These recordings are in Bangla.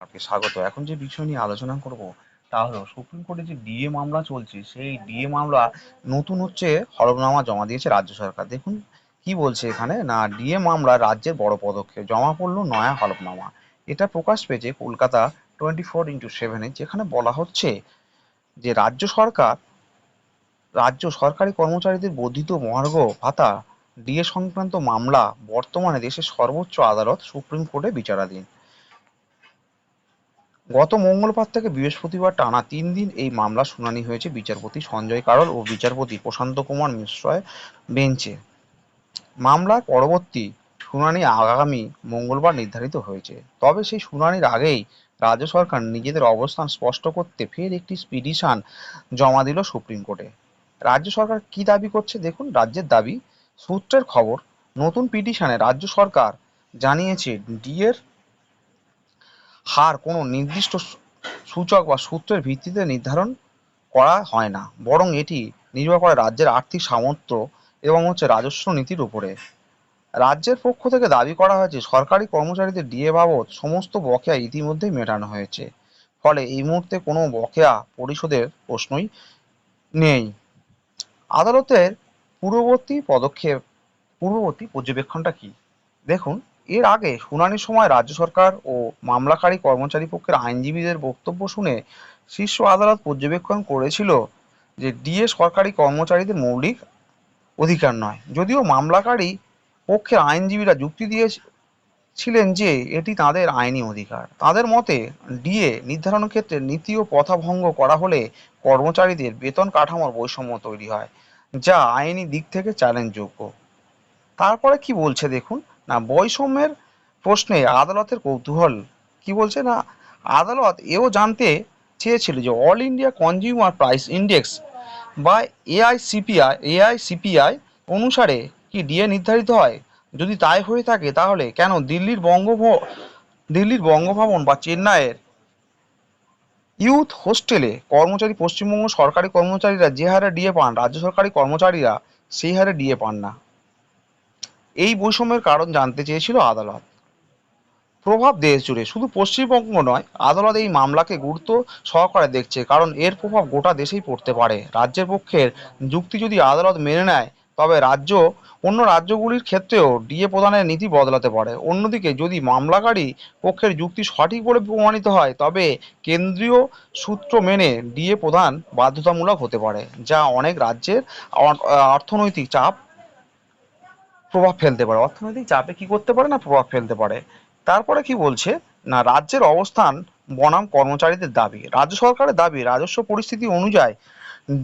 আপনাকে স্বাগত। এখন যে বিষয় নিয়ে আলোচনা করব, তা হলো সুপ্রিম কোর্টে যে ডিএ মামলা চলছে, সেই ডিএ মামলা নতুন হচ্ছে হলফনামা জমা দিয়েছে রাজ্য সরকার। দেখুন, কি বলছে এখানে? না, ডিএ মামলা রাজ্যের বড় পদক্ষেপ, জমা পড়ল নয়া হলফনামা। এটা প্রকাশ পেয়েছে কলকাতা টোয়েন্টি ফোর ইন্টু সেভেনে, যেখানে বলা হচ্ছে যে রাজ্য সরকার, রাজ্য সরকারি কর্মচারীদের বর্ধিত মহার্ঘ ভাতা ডিএ সংক্রান্ত মামলা বর্তমানে দেশের সর্বোচ্চ আদালত সুপ্রিম কোর্টে বিচারাধীন। গত মঙ্গলবার থেকে বৃহস্পতিবার টানা তিন দিন এই মামলা শুনানি হয়েছে বিচারপতি সঞ্জয় কারল ও বিচারপতি প্রশান্ত কুমার মিশ্রয় বেঞ্চে। মামলার পরবর্তী শুনানি আগামী মঙ্গলবার নির্ধারিত হয়েছে। তবে সেই শুনানির আগেই রাজ্য সরকার নিজেদের অবস্থান স্পষ্ট করতে ফের একটি পিটিশন জমা দিল সুপ্রিম কোর্টে। রাজ্য সরকার কি দাবি করছে দেখুন, রাজ্যের দাবি সূত্রের খবর, নতুন পিটিশনে রাজ্য সরকার জানিয়েছে, ডিএর হার কোনো নির্দিষ্ট সূচক বা সূত্রের ভিত্তিতে নির্ধারণ করা হয় না। বরং এটি নির্ভর করে রাজ্যের আর্থিক সামর্থ্য এবং হচ্ছে রাজস্ব নীতির উপরে। রাজ্যের পক্ষ থেকে দাবি করা হয়েছে, সরকারি কর্মচারীদের ডিএ বাবদ সমস্ত বকেয়া ইতিমধ্যেই মেটানো হয়েছে। ফলে এই মুহূর্তে কোনো বকেয়া পরিশোধের প্রশ্নই নেই। আদালতের পূর্ববর্তী পদক্ষেপ, পূর্ববর্তী পর্যবেক্ষণটা কি? দেখুন এর আগে শুনানির সময় রাজ্য সরকার ও মামলাকারী কর্মচারী পক্ষের আইনজীবীদের বক্তব্য শুনে শীর্ষ আদালত পর্যবেক্ষণ করেছিল যে ডিএ সরকারি কর্মচারীদের মৌলিক অধিকার নয়। যদিও মামলাকারী পক্ষের আইনজীবীরা যুক্তি দিয়েছিলেন যে এটি তাদের আইনি অধিকার। তাদের মতে, ডিএ নির্ধারণের ক্ষেত্রে নীতি ও প্রথা ভঙ্গ করা হলে কর্মচারীদের বেতন কাঠামোর বৈষম্য তৈরি হয়, যা আইনি দিক থেকে চ্যালেঞ্জযোগ্য। তারপরে কি বলছে দেখুন। না, বৈষম্যের প্রশ্নে আদালতের কৌতূহল। কি বলছে না? আদালত এও জানতে চেয়েছিল যে all India consumer price index বা এআইসিপিআই এআইসিপিআই অনুসারে কি ডিএ নির্ধারিত হয়? যদি তাই হয়ে থাকে, তাহলে কেন দিল্লির বঙ্গভ, দিল্লির বঙ্গভবন বা চেন্নাইয়ের ইউথ হোস্টেলে কর্মচারী, পশ্চিমবঙ্গ সরকারি কর্মচারীরা যে হারে ডিএ পান, রাজ্য সরকারি কর্মচারীরা সেই হারে ডিএ পান না? এই বৈষম্যের কারণ জানতে চেয়েছিল আদালত। প্রভাব দেশ জুড়ে শুধু পশ্চিমবঙ্গ নয়, আদালত এই মামলাকে গুরুত্ব সহকারে দেখছে, কারণ এর প্রভাব গোটা দেশেই পড়তে পারে। রাজ্যের পক্ষের যুক্তি যদি আদালত মেনে নেয়, তবে রাজ্য অন্য রাজ্যগুলির ক্ষেত্রেও ডিএ প্রদানের নীতি বদলাতে পারে। অন্যদিকে যদি মামলাকারী পক্ষের যুক্তি সঠিক বলে প্রমাণিত হয়, তবে কেন্দ্রীয় সূত্র মেনে ডিএ প্রদান বাধ্যতামূলক হতে পারে, যা অনেক রাজ্যের অর্থনৈতিক চাপ প্রভাব ফেলতে পারে। অর্থনৈতিক চাপে কি করতে পারে না প্রভাব ফেলতে পারে? তারপরে কি বলছে? না, রাজ্যের অবস্থান বনাম কর্মচারীদের দাবি। রাজ্য সরকারের দাবি, রাজস্ব পরিস্থিতি অনুযায়ী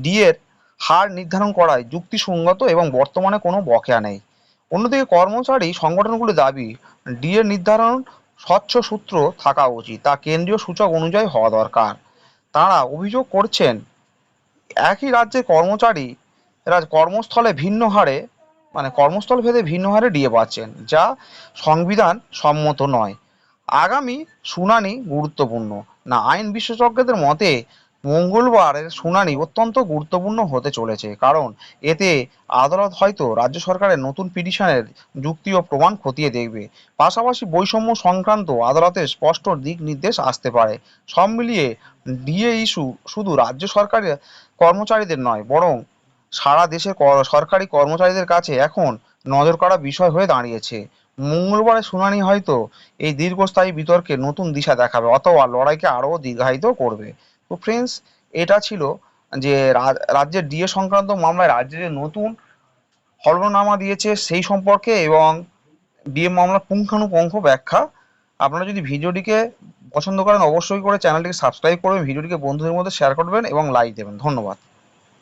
ডিএর হার নির্ধারণ করায় যুক্তিসঙ্গত এবং বর্তমানে কোনো বকেয়া নেই। অন্যদিকে কর্মচারী সংগঠনগুলির দাবি ডিএ নির্ধারণ স্বচ্ছ সূত্র থাকা উচিত, তা কেন্দ্রীয় সূচক অনুযায়ী হওয়া দরকার। তারা অভিযোগ করছেন, একই রাজ্যের কর্মচারী কর্মস্থলে ভিন্ন হারে মানে কর্মস্থল ভেদে ভিন্ন হারে ডিএ পাচ্ছেন, যা সংবিধান সম্মত নয়। আগামী শুনানি গুরুত্বপূর্ণ। না, আইন বিশেষজ্ঞদের মতে মঙ্গলবারের শুনানি অত্যন্ত গুরুত্বপূর্ণ হতে চলেছে, কারণ এতে আদালত হয়তো রাজ্য সরকারের নতুন পিটিশনের যুক্তি ও প্রমাণ খতিয়ে দেখবে। পাশাপাশি বৈষম্য সংক্রান্ত আদালতের স্পষ্ট দিক নির্দেশ আসতে পারে। সব মিলিয়ে ডিএ ইস্যু শুধু রাজ্য সরকারের কর্মচারীদের নয়, বরং সারা দেশের কর- সরকারি কর্মচারীদের কাছে এখন নজর কাড়া বিষয় হয়ে দাঁড়িয়েছে। মঙ্গলবারের শুনানি হয়তো এই দীর্ঘস্থায়ী বিতর্কে নতুন দিশা দেখাবে অথবা লড়াইকে আরও দীর্ঘায়িত করবে। তো ফ্রেন্ডস এটা ছিল যে রাজ্যের ডিএ সংক্রান্ত মামলায় রাজ্যে যে নতুন হলনামা দিয়েছে সেই সম্পর্কে এবং ডিএ মামলার পুঙ্খানুপুঙ্খ ব্যাখ্যা। আপনারা যদি ভিডিওটিকে পছন্দ করেন অবশ্যই করে চ্যানেলটিকে সাবস্ক্রাইব করবেন, ভিডিওটিকে বন্ধুদের মধ্যে শেয়ার করবেন এবং লাইক দেবেন। ধন্যবাদ।